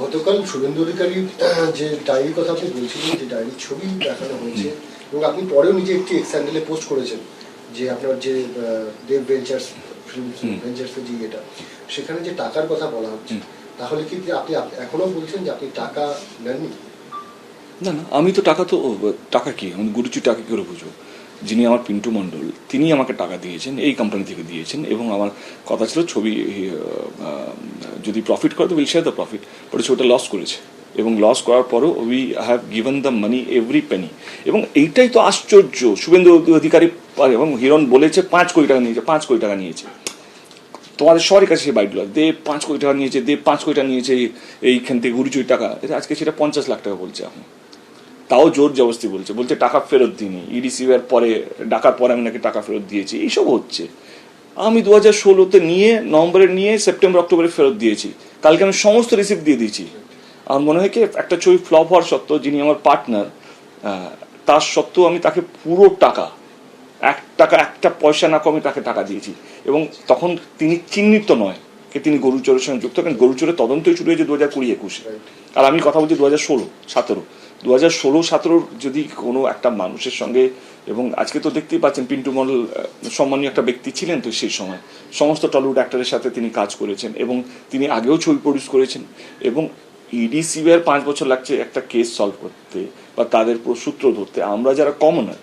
গতকাল শুভেন্দু অধিকারী যে ডায়েরির কথা আপনি বলছিলেন যে ডায়েরির ছবি দেখানো হয়েছে এবং আপনি পরেও নিজে একটি এক্স হ্যান্ডেলে পোস্ট করেছেন যে আপনার যে দেব ভেঞ্চার্স ভেঞ্চার্সের যে এটা সেখানে যে টাকার কথা বলা হচ্ছে তাহলে কি আপনি আপ- এখনও বলছেন যে আপনি টাকা নেননি? না না আমি তো টাকা তো টাকা কি? আমি গুরুচি টাকা কি করে বুঝব? যিনি আমার পিন্টু মণ্ডল, তিনি আমাকে টাকা দিয়েছেন, এই কোম্পানি থেকে দিয়েছেন এবং আমার কথা ছিল ছবি যদি প্রফিট করে তো will share the profit but ছবিটা লস করেছে এবং লস করার পরও we have given the money every penny এবং এইটাই তো আশ্চর্য, শুভেন্দু অধিকারী পারে এবং হিরণ বলেছে পাঁচ কোটি টাকা নিয়েছে, পাঁচ কোটি টাকা নিয়েছে। তোমাদের সবারই কাছে সেই বাইকগুলো দে পাঁচ কোটি টাকা নিয়েছে, দে পাঁচ কোটি টাকা নিয়েছে এইখান থেকে গুরুচুরি টাকা আজকে সেটা পঞ্চাশ লাখ টাকা বলছে এখন তাও জোর জবস্তি বলছে। বলছে, টাকা ফেরত দিইনি। ইডিসিআর পরে, ডাকার পরে আমি নাকি টাকা ফেরত দিয়েছি। এইসব হচ্ছে। আমি দু হাজার ষোলোতে নিয়ে, নভেম্বরে নিয়ে, সেপ্টেম্বর, অক্টোবরে ফেরত দিয়েছি। কালকে আমি সমস্ত রিসিপ্ট দিয়ে দিয়েছি। আমার মনে হয় কি, একটা ছবি ফ্লপ হওয়ার সত্ত্বেও যিনি আমার পার্টনার তার সত্ত্বেও আমি তাকে পুরো টাকা, এক টাকা, একটা পয়সা না কমে তাকে টাকা দিয়েছি। এবং তখন তিনি চিহ্নিত নয় কে তিনি গরুচোরের সঙ্গে যুক্ত। কারণ গরুচোরের তদন্তই শুরু হয়েছে দু হাজার কুড়ি একুশে। আর আমি কথা বলছি দু হাজার ষোলো, সতেরো। দু হাজার ষোলো সতেরোর যদি কোনো একটা মানুষের সঙ্গে, এবং আজকে তো দেখতেই পাচ্ছেন পিন্টু মন্ডল সম্মানীয় একটা ব্যক্তি ছিলেন তো সেই সময়। সমস্ত টলিউড অ্যাক্টরের সাথে তিনি কাজ করেছেন, এবং তিনি আগেও ছবি প্রডিউস করেছেন, এবং ইডি সিবিআর পাঁচ বছর লাগছে একটা কেস সলভ করতে, বা তাদের সূত্র ধরতে। আমরা যারা কমনার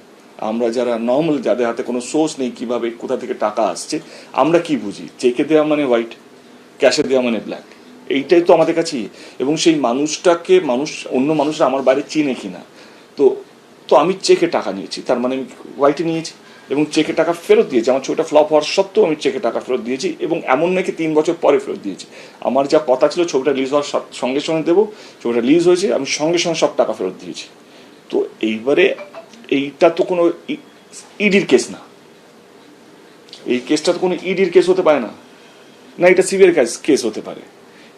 আমরা যারা নর্মাল যাদের হাতে কোনো সোর্স নেই কীভাবে, কোথা থেকে টাকা আসছে, আমরা কি বুঝি? চেকে দেওয়া মানে হোয়াইট ক্যাশে দেওয়া মানে ব্ল্যাক এইটাই তো আমাদের কাছে। এবং সেই মানুষটাকে মানুষ, অন্য মানুষরা আমার বাইরে চিনে কিনা। তো তো আমি চেকে টাকা নিয়েছি। তার মানে আমি হোয়াইটে নিয়েছি এবং চেকে টাকা ফেরত দিয়েছি। আমার ছবিটা ফ্লপ হওয়ার সত্ত্বেও আমি চেকে টাকা ফেরত দিয়েছি এবং এমন নাকি তিন বছর পরে ফেরত দিয়েছি। আমার যা কথা ছিল ছবিটা রিলিজ হওয়ার সঙ্গে সঙ্গে দেবো। ছবিটা রিলিজ হয়েছে, আমি সঙ্গে সঙ্গে সব টাকা ফেরত দিয়েছি। তো এইবারে এইটা তো কোনো ইডির কেস না। এই কেসটা তো কোনো ইডির কেস হতে পারে না। না, এটা সিভিয়ার কেস কেস হতে পারে।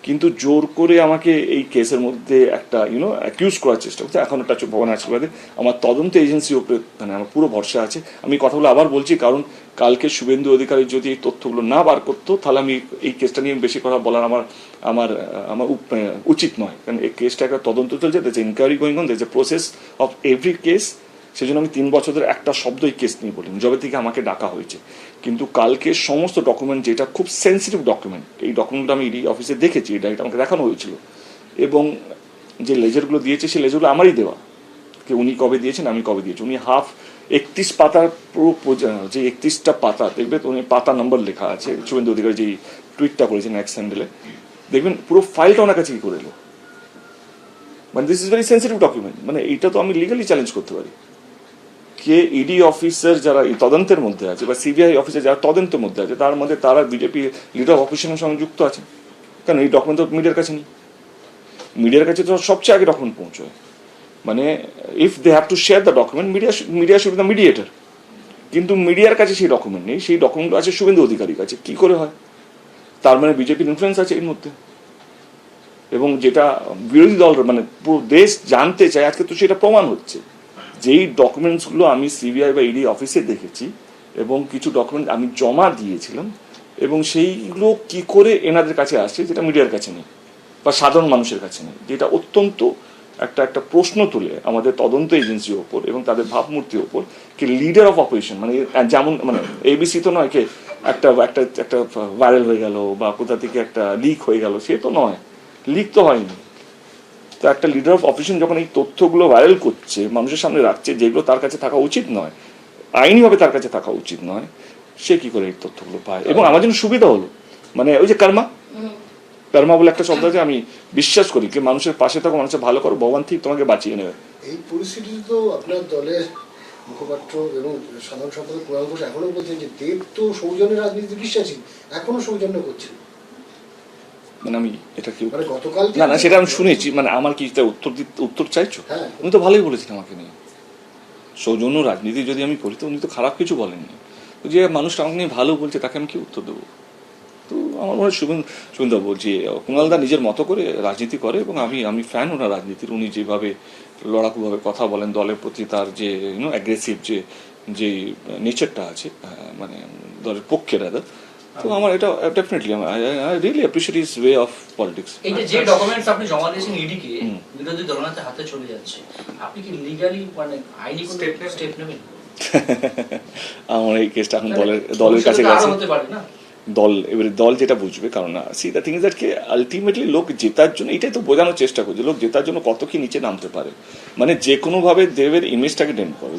কিন্তু জোর করে আমাকে এই কেসের মধ্যে একটা ইউনো অ্যাকিউজ করার চেষ্টা করছে। এখন একটা ভবন আশীর্বাদে আমার তদন্ত এজেন্সির উপরে মানে আমার পুরো ভরসা আছে। আমি কথাগুলো আবার বলছি, কারণ কালকে শুভেন্দু অধিকারী যদি এই তথ্যগুলো না বার করতো, তাহলে আমি এই কেসটা নিয়ে বেশি কথা বলার আমার আমার আমার উচিত নয়। কারণ এই কেসটা একটা তদন্ত চলছে দেছে inquiry going on a process of every case সেই জন্য আমি তিন বছর ধরে একটা শব্দই কেস নিয়ে বলিনি। যবে থেকে আমাকে ডাকা হয়েছে। কিন্তু কালকে সমস্ত ডকুমেন্ট যেটা খুব সেন্সিটিভ ডকুমেন্ট এই ডকুমেন্টটা আমি ইডি অফিসে দেখেছি, এটা এটা আমাকে দেখানো হয়েছিল। এবং যে লেজারগুলো দিয়েছে, সেই লেজারগুলো আমারই দেওয়া। কে উনি কবে দিয়েছেন, আমি কবে দিয়েছি। উনি হাফ একত্রিশ পাতার পুরো যে একত্রিশটা পাতা দেখবে তো উনি পাতা নম্বর লেখা আছে, শুভেন্দু অধিকারী যে টুইটটা করেছেন এক স্যান্ডেলে দেখবেন পুরো ফাইলটা ওনার কাছে কি করে এলো? মানে this is very sensitive document মানে এইটা তো আমি লিগালি চ্যালেঞ্জ করতে পারি। কে ইডি অফিসার যারা তদন্তের মধ্যে আছে বা সিবিআই অফিসার যারা তদন্তের মধ্যে আছে, তার মধ্যে তারা বিজেপি লিডার অপোজিশনের সঙ্গে যুক্ত আছে কেন এই ডকুমেন্ট তো মিডিয়ার কাছে নেই? মিডিয়ার কাছে তো সবচেয়ে আগে ডকুমেন্ট পৌঁছয়। মানে if they have to share the document media media should the mediator কিন্তু মিডিয়ার কাছে সেই ডকুমেন্ট নেই। সেই ডকুমেন্ট আছে শুভেন্দু অধিকারীর কাছে। কি করে হয়? তার মানে বিজেপির ইনফ্লুয়েন্স আছে এর মধ্যে। এবং যেটা বিরোধী দল মানে পুরো দেশ জানতে চায়, আজকে তো সেটা প্রমাণ হচ্ছে। যেই ডকুমেন্টসগুলো আমি সিবিআই বা ইডি অফিসে দেখেছি এবং কিছু ডকুমেন্ট আমি জমা দিয়েছিলাম এবং সেইগুলো কি করে এনাদের কাছে আসছে যেটা মিডিয়ার কাছে নেই বা সাধারণ মানুষের কাছে নেই, যেটা অত্যন্ত একটা একটা প্রশ্ন তুলে আমাদের তদন্ত এজেন্সির ওপর এবং তাদের ভাবমূর্তির ওপর কি লিডার অফ অপারেশন মানে যেমন মানে এবিসি তো নয় কে একটা একটা একটা ভাইরাল হয়ে গেল বা কোথা থেকে একটা লিক হয়ে গেল, সে তো নয় লিক তো হয়নি। তো একটা লিডার অফ অপোজিশন যখন এই তথ্যগুলো ভাইরাল করছে, মানুষের সামনে রাখছে, যেগুলো তার কাছে থাকা উচিত নয়, আইনিভাবে তার কাছে থাকা উচিত নয়, সে কি করে এই তথ্যগুলো পায়? এবং আমার জন্য সুবিধা হলো। মানে ওই যে কর্মা কর্মা বলে একটা শব্দ আছে, আমি বিশ্বাস করি কি মানুষের পাশে থাকো, মানুষের ভালো করো, ভগবান ঠিক তোমাকে বাঁচিয়ে নেবে। এই পরিস্থিতিতে তো আপনার দলের মুখপাত্র এবং সাধারণ সম্পাদক কুণাল ঘোষ এখনও বলছেন যে দেব তো সৌজন্যের রাজনীতিতে বিশ্বাসী, এখনও সৌজন্য করছেন। মানে আমি এটা কি মানে না না সেটা আমি শুনেছি মানে আমার কি উত্তর উত্তর চাইছো? হ্যাঁ। উনি তো ভালোই বলেছেন আমাকে নিয়ে। সৌজন্য রাজনীতি যদি আমি করি তো উনি তো খারাপ কিছু বলেননি। যে মানুষটা আমাকে নিয়ে ভালো বলছে তাকে আমি কি উত্তর দেবো? তো আমার মনে হয় শুভেন শুভেন্দু বলছি কুণালদা নিজের মতো করে রাজনীতি করে এবং আমি আমি ফ্যান ওনার রাজনীতির। উনি যেভাবে লড়াকুভাবে কথা বলেন দলের প্রতি তার যে ইউনো অ্যাগ্রেসিভ যে যে নেচারটা আছে মানে দলের পক্ষে রাদা তো আমার এটা definitely I really appreciate this way of politics এই যে যে ডকুমেন্টস আপনি জমা দিয়েছেন ইডিকে বিরোধী দলনেতার হাতে চলে যাচ্ছে আপনি কি লিগালি মানে আইনি কোনো? স্টেপ নেবেন? আমার এই কেসটা এখন দলের দলের কাছে গেছে। দল এবারে দল যেটা বুঝবে কারণ see the thing is that ultimately লোক জেতার জন্য এটাই তো বোঝানোর চেষ্টা করছে লোক জেতার জন্য কত কি নিচে নামতে পারে। মানে যে কোনোভাবে দেবের ইমেজটাকে ডেন্ট করে।